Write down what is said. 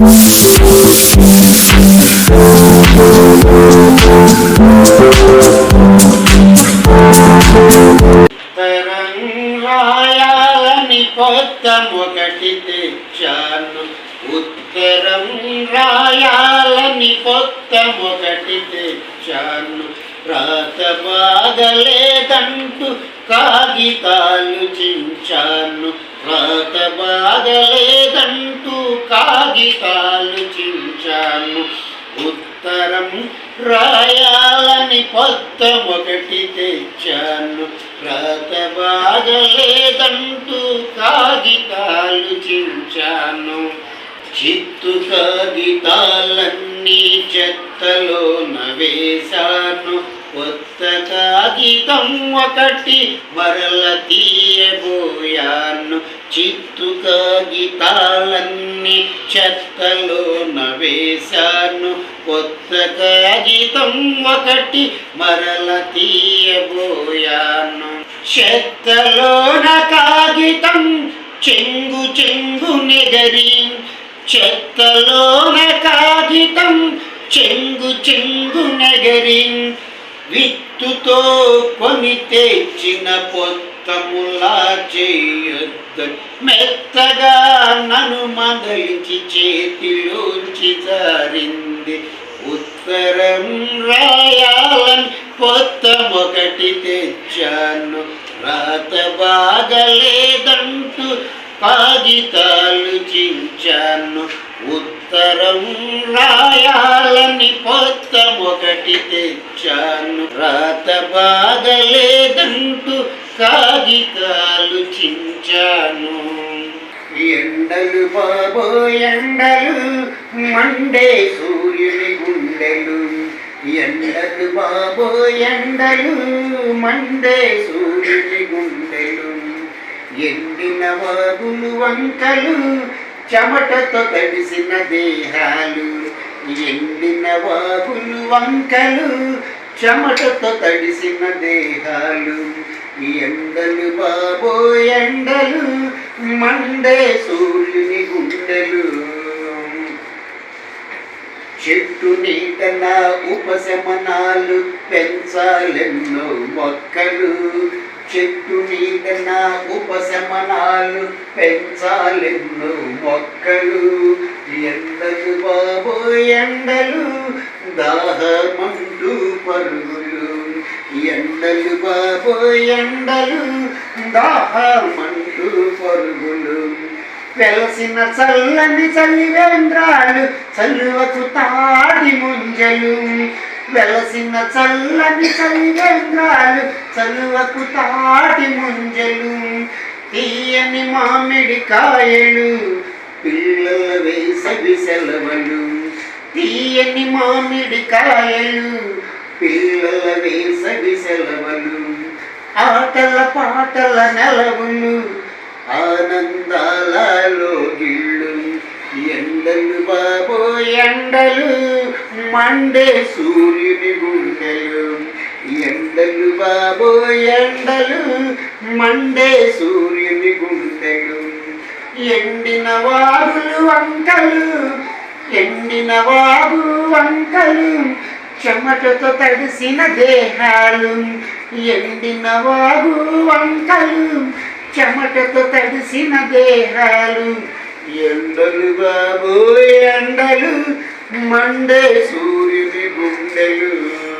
ఉత్తరం రాయాలని పొత్తం ఒకటి తెచ్చాను. ఉత్తరం రాయాలని పొత్తం ఒకటి తెచ్చాను. రాత బాగలేదంటూ కాగితాలు చించాను. రాత బాగలేదంటూ కాగితాలు చించాను. ఉత్తరం రాయాలని పత్త ఒకటి తెచ్చాను. రాత బాగలేదంటూ కాగితాలు చించాను. చిత్తు కాగితాలన్నీ చెత్తలో నవేశాను కొత్త కాగితం ఒకటి మరల తీయబోయాను. చిత్తు కాగితాలు చెత్తలో నవేశాను. కొత్త కాగితం ఒకటి మరల తీయబోయాను. చెత్తలోన కాగితం చెంగు చెంగు నెగరి. చెత్తలోన కాగితం చెంగు చెంగు నగరి. విత్తుతో కొని తెచ్చిన పొత్తములా చేయొద్దు మెత్తగా నన్ను మదలిచి చేతిలోంచి జారింది. ఉత్తరం రాయాలని పొత్తం ఒకటి తెచ్చాను. రాత బాగలేదంటూ కాగితాలు చించాను. ఉత్తరం రాయాలని పొత్తం ఒకటి తెచ్చాను. రాత బాగలేదంటూ కాగితాలు చించాను. ఎండలు బాబో ఎండలు మండే సూర్యుని గుండెలు. ఎండలు బాబో ఎండలు మండే సూర్యుని గుండెలు. ఎండిన వాగులు వంకలు చెమటతో తడిసిన దేహాలు. ఎండిన వాగులు వంకలు చెమటతో తడిసిన దేహాలు ఎండలు బాబో ఎండలు మండే సూర్యుని గుండెలు. చెట్టు నీటన ఉపశమనాలు పెంచాలెన్నో మొక్కలు. చెట్టు నీటన ఉపశమనాలు పెంచాలెన్నో మొక్కలు. ఎండలు బాబో ఎండలు దాహమం పరుగులు ఎండలు బాబో ఎండలు దాహమంటూ పరుగులు. వెలసిన చల్లని చలివేంద్రాలు చల్లువకు తాడి ముంజలు. వెలసిన చల్లని చలివేంద్రాలు చల్లువకు తాడి ముంజలు. తీయని మామిడి కాయలు పిల్లల వేసవి సెలవులు. తీయని మామిడి కాయలు వేసవి సెలవులు ఆటల పాటల నెలవులు ఆనందాలలో గిళ్ళు ఎండలు బాబో ఎండలు మండే సూర్యుని గుండెలు ఎండలు బాబో ఎండలు మండే సూర్యుని గుండెలు. ఎండిన వాగులు వంకలు ఎండిన వాగు వంకలు చెమటతో తడిసిన దేహాలు ఎండిన వాగు వంకలు. చెమటతో తడిసిన దేహాలు ఎండలు బాబు ఎండలు. మండే సూర్యుని గుండెలు.